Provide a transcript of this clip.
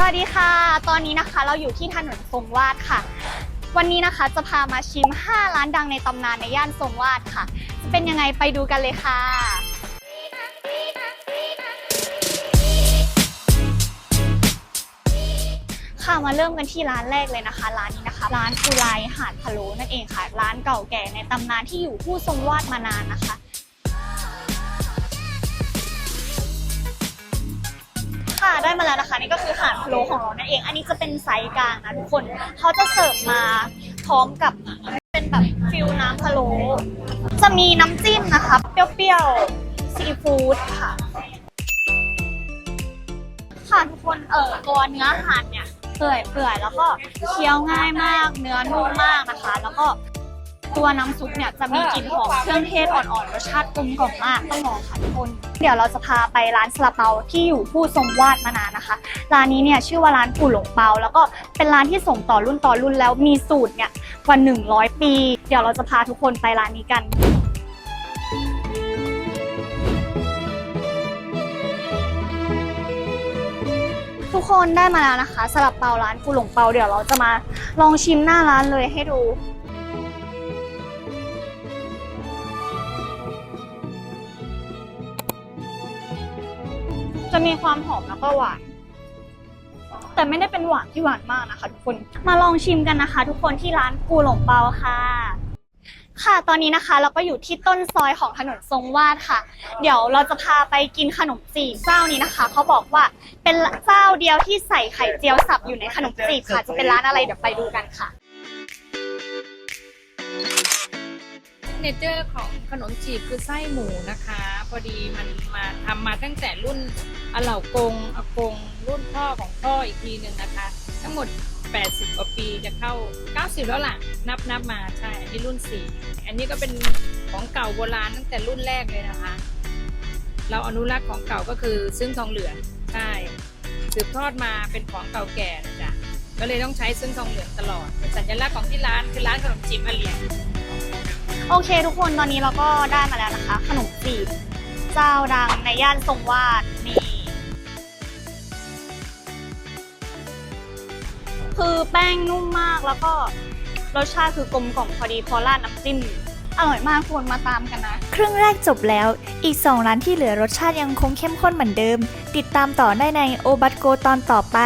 สวัสดีค่ะ ตอนนี้นะคะเราอยู่ที่ถนนทรงวาดค่ะ วันนี้นะคะจะพามาชิม 5 ร้านดังในตำนานในย่านทรงวาดค่ะ จะเป็นยังไงไปดูกันเลยค่ะ ค่ะมาเริ่มกันที่ร้านแรกเลยนะคะ ร้านนี้นะคะ ร้านกุไลหาดพะโล้นั่นเองค่ะ ร้านเก่าแก่ในตำนานที่อยู่คู่ทรงวาดมานานนะคะ ได้มาแล้วนะคะ นี่ก็คือหาดพะโล้ของเรานั่นเอง อันนี้จะเป็นไซส์กลางนะทุกคนเขาจะเสิร์ฟมาพร้อมกับเป็นแบบฟิลน้ำพะโล้จะมีน้ำจิ้มนะคะ เปรี้ยวๆซีฟู้ดค่ะค่ะทุกคนเออตัวเนื้อหาดเนี่ยเปื่อยเปื่อยๆแล้วก็เคี้ยวง่ายมาก เนื้อนุ่มมากนะคะ แล้วก็ตัวน้ำซุปเนี่ยจะมีกลิ่นหอมเครื่องเทศอ่อนๆรสชาติกลมกล่อมมากต้องลองค่ะทุกคน เดี๋ยวเราจะพาไปร้านซาลาเปาที่อยู่ผู้ทรงวาดมานานนะคะ ร้านนี้เนี่ยชื่อว่าร้านปู่หลงเปา แล้วก็เป็นร้านที่ส่งต่อรุ่นต่อรุ่นแล้วมีสูตรเนี่ยกว่า 100 ปี เดี๋ยวเราจะพาทุกคนไปร้านนี้กันทุกคนได้มาแล้วนะคะสลับเปาร้านกูหลงเปาเดี๋ยวเราจะมาลองชิมหน้าร้านเลยให้ดู จะมีความหอมแล้วก็หวาน แต่ไม่ได้เป็นหวานที่หวานมากนะคะ ทุกคนมาลองชิมกันนะคะ ทุกคนที่ร้านกูหลงเปาค่ะ ค่ะตอนนี้นะคะ เราก็อยู่ที่ต้นซอยของถนนทรงวาดค่ะ เดี๋ยวเราจะพาไปกินขนมจีบเจ้านี้นะคะเขาบอกว่าเป็นเจ้าเดียวที่ใส่ไข่เจียวสับอยู่ในขนมจีบค่ะ จะเป็นร้านอะไรเดี๋ยวไปดูกันค่ะเนเจอร์ของขนมจีบคือไส้หมูนะคะ พอดีมันมาทำมาตั้งแต่รุ่นอาเหล่ากงอากง รุ่นพ่อของพ่ออีกทีหนึ่งนะคะ ทั้งหมด 80กว่าปีจะเข้า 90 แล้วล่ะ นับนับมาใช่ อันนี้รุ่น 4 อันนี้ก็เป็นของเก่าโบราณตั้งแต่รุ่นแรกเลยนะคะ เราอนุรักษ์ของเก่าก็คือซึ่งทองเหลืองใช่สืบทอดมาเป็นของเก่าแก่นะจ๊ะก็เลยต้องใช้ซึ่งทองเหลืองตลอดเป็นสัญลักษณ์ของที่ร้านคือร้านขนมจีบอาเหลียง โอเคทุกคนตอนนี้เราก็ได้มาแล้วนะคะ ขนมจีบ เจ้าดังในย่านทรงวาดนี่ คือแป้งนุ่มมากแล้วก็รสชาติคือกลมกล่อมพอดีพอราดน้ำจิ้มอร่อยมากควรมาตามกันนะ ครึ่งแรกจบแล้ว อีก 2 ร้านที่เหลือรสชาติยังคงเข้มข้นเหมือนเดิม ติดตามต่อได้ในโอบัตโกตอนต่อไป